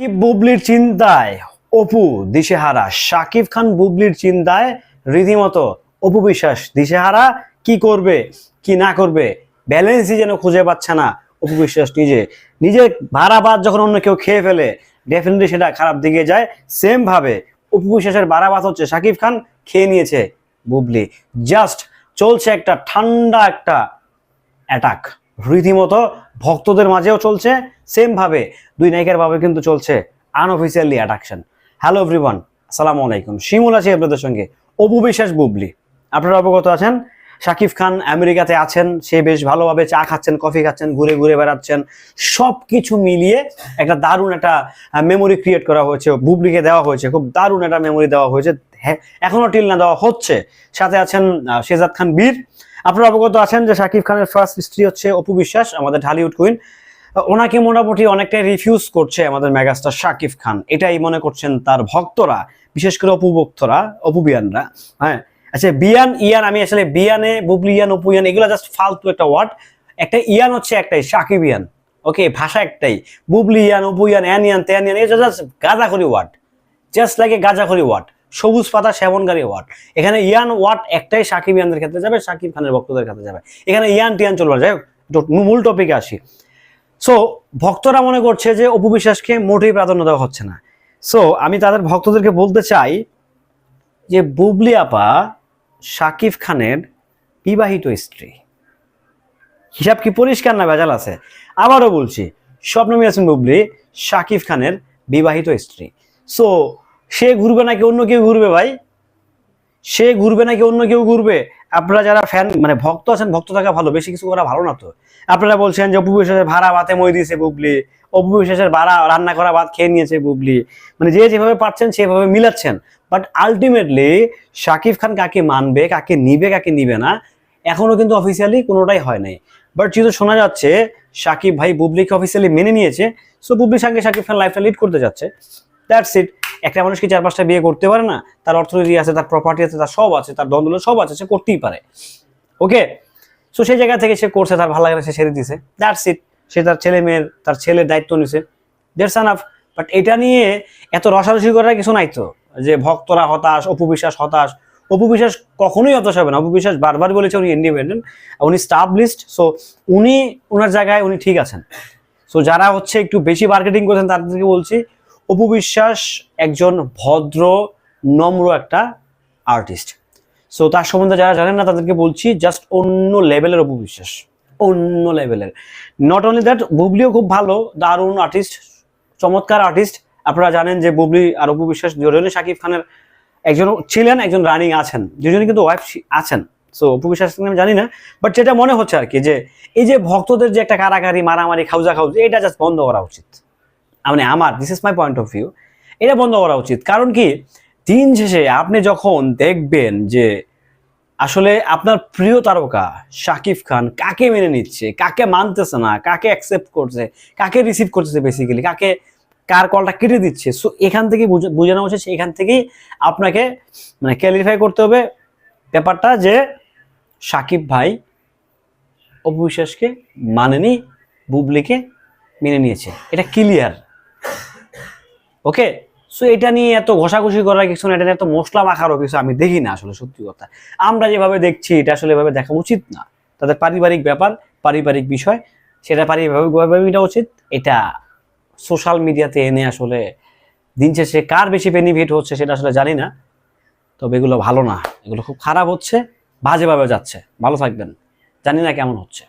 সাকিব বুবলির চিন্তায়? অপু দিশেহারা। সাকিব খান বুবলির চিন্তায়। রীতিমতো অপু বিশ্বাস দিশেহারা। কি করবে? কি না করবে? ব্যালেন্সই যেন খুঁজে পাচ্ছে না। অপু বিশ্বাস নিজে। নিজে ভাড়া বাদ যখন অন্য কেউ খেয়ে ফেলে ডেফিনেটলি সেটা খারাপ দিকে যায়। সেম ভাবে অপু বিশ্বাসের বাড়া বাদ হচ্ছে সাকিব খান, খেয়ে নিয়েছে বুবলি। জাস্ট চলছে একটা ঠান্ডা একটা অ্যাটাক রীতিমতো ভক্তদের মাঝেও চলছে সেমভাবে দুই নায়িকার ভাবে কিন্তু চলছে আনঅফিসিয়ালি অ্যাট্রাকশন হ্যালো এভরিওয়ান আসসালামু আলাইকুম। শিমুল আছি আপনাদের সঙ্গে, অপু বিশ্বাস বুবলি। আপনারা অবগত আছেন? শাকিব খান আমেরিকাতে আছেন সে বেশ ভালোভাবে চা খাচ্ছেন কফি খাচ্ছেন ঘুরে ঘুরে বেড়াচ্ছেন। সব কিছু মিলিয়ে একটা দারুণ একটা মেমোরি ক্রিয়েট করা হয়েছে বুবলিকে দেওয়া হয়েছে খুব দারুণ একটা মেমোরি দেওয়া হয়েছে। হ্যাঁ, এখনও টিল না দেওয়া হচ্ছে। সাথে আছেন শেজাদ খান বীর। আপনারা অবগত আছেন যে শাকিব খানের ফার্স্ট স্ত্রী হচ্ছে অপু বিশ্বাস আমাদের ঢালিউড কুইন ওনাকে মোটামুটি অনেকটাই রিফিউজ করছে আমাদের মেগাস্টার শাকিব খান। এটাই মনে করছেন তার ভক্তরা বিশেষ করে অপু অপুবিয়ানরা হ্যাঁ আচ্ছা বিয়ান, ইয়ান, আমি আসলে বিয়ানে, বুবলি ইয়ান, অপু ইয়ান, এগুলো জাস্ট ফালতু একটা ওয়ার্ড একটা ইয়ান হচ্ছে একটাই, সাকিব ইয়ান। ওকে ভাষা একটাই। বুবলি ইয়ান, অপু ইয়ান অ্যান ইয়ান, ত্যান ইয়ান এটা জাস্ট গাঁজাখড়ি ওয়ার্ড জাস্ট এ গাঁজাখড়ি ওয়ার্ড সবুজ পাতা, সেবনকারী ওয়ার্ড এখানে ইয়ান ওয়ার্ড একটাই সাকিব ইয়ানদের ক্ষেত্রে যাবে, সাকিব খানের ভক্তদের ক্ষেত্রে যাবে। এখানে ইয়ান টিয়ান চলবে। যাই মূল টপিকে আসি। সো ভক্তরা মনে করছে যে অপু বিশ্বাসকে মোটেই প্রাধান্য দেওয়া হচ্ছে না। সো আমি তাদের ভক্তদেরকে বলতে চাই যে, বুবলি আপা শাকিব খানের বিবাহিত স্ত্রী। হিসাব কি পরিষ্কার না ভেজাল আছে? আবারও বলছি, স্বপ্ন মিয়াসিন বুবলি শাকিব খানের বিবাহিত স্ত্রী। সো সে ঘুরবে নাকি অন্য কেউ ঘুরবে ভাই? সে ঘুরবে নাকি অন্য কেউ ঘুরবে? আপনারা যারা ফ্যান মানে ভক্ত আছেন, ভক্ত থাকা ভালো, বেশি কিছু করা ভালো না তো। আপনারা বলছেন যে অপু বিশ্বাসের ভাড়া ভাতে মই দিয়েছে বুবলি। অপু বিশ্বাসের ভাড়া রান্না করা ভাত খেয়ে নিয়েছে বুবলি। মানে যে যেভাবে পারছেন, সেভাবে মিলাচ্ছেন। বাট আলটিমেটলি শাকিব খান কাকে মানবে, কাকে নিবে কাকে নিবে না, এখনও কিন্তু অফিসিয়ালি কোনোটাই হয় নাই। বাট যেহেতু শোনা যাচ্ছে শাকিব ভাই বুবলিকে অফিসিয়ালি মেনে নিয়েছে সো বুবলির সঙ্গে শাকিব খান লাইফটা লিড করতে যাচ্ছে। দ্যাটস ইট একটা মানুষ কি চার পাঁচটা বিয়ে করতে পারে না? তার অর্থনীতি আছে, তার প্রপার্টি আছে, তার সব আছে, তার দ্বন্দ্ব সব আছে, সে করতেই পারে। ওকে সো সেই জায়গা থেকে সে করছে, তার ভালো লাগে সে ছেড়ে দিছে। দ্যাটস ইট সে তার ছেলে মেয়ের, তার ছেলের দায়িত্ব নিছে। দ্যাটস আনাফ বাট এটা নিয়ে এত রসারসি করার কিছু নাই তো। যে ভক্তরা হতাশ অপু বিশ্বাস হতাশ অপু বিশ্বাস কখনোই হতাশ হবে না। অপু বিশ্বাস বারবার বলেছে উনি ইন্ডিপেন্ডেন্ট উনি স্টাফ লিস্ট সো উনি ওনার জায়গায় উনি ঠিক আছেন। সো যারা হচ্ছে একটু বেশি মার্কেটিং করছেন, তাদেরকে বলছি অপু বিশ্বাস একজন ভদ্র, নম্র একটা আর্টিস্ট সো তার সম্বন্ধে যারা জানেন না, তাদেরকে বলছি জাস্ট অন্য লেভেলের অপু বিশ্বাস অন্য লেভেলের নট অনলি দ্যাট বুবলিও খুব ভালো, দারুণ আর্টিস্ট চমৎকার আর্টিস্ট আপনারা জানেন যে বুবলি আর অপু বিশ্বাস দুজনে শাকিব খানের একজন ছিলেন, একজন রানিং আছেন। দুজনে কিন্তু ওয়াইফ আছেন। সো অপু বিশ্বাস আমি জানি না বাট যেটা মনে হচ্ছে আর কি যে এই যে ভক্তদের যে একটা কারাকারি মারামারি, খাউজা খাউজ, এটা জাস্ট বন্ধ করা উচিত। মানে আমার this is my point of view এটা বন্ধ করা উচিত। কারণ কি, দিন শেষে আপনি যখন দেখবেন যে আসলে আপনার প্রিয় তারকা শাকিব খান কাকে মেনে নিচ্ছে, কাকে মানতেছে না, কাকে অ্যাকসেপ্ট করছে, কাকে রিসিভ করতেছে বেসিক্যালি কাকে কার কলটা কেটে দিচ্ছে? সো এখান থেকে বুঝে- বোঝানো হচ্ছে এখান থেকেই আপনাকে মানে ক্যালিফাই করতে হবে ব্যাপারটা যে সাকিব ভাই অপু বিশ্বাসকে মানেনি, বুবলিকে মেনে নিয়েছে। এটা ক্লিয়ার ওকে সো এটা নিয়ে এত ঘষাঘষি করার কিছু না, এটা নিয়ে এত মশলা মাখারও কিছু আমি দেখি না আসলে সত্যি কথা। আমরা যেভাবে দেখছি, এটা আসলে এভাবে দেখা উচিত না। তাদের পারিবারিক ব্যাপার, পারিবারিক বিষয়, সেটা পারিবারিকভাবে এটা উচিত। এটা সোশ্যাল মিডিয়াতে এনে আসলে দিন শেষে কার বেশি বেনিফিট হচ্ছে সেটা আসলে জানি না। তবে এগুলো ভালো না, এগুলো খুব খারাপ হচ্ছে, বাজেভাবে যাচ্ছে। ভালো থাকবেন। জানি না কেমন হচ্ছে।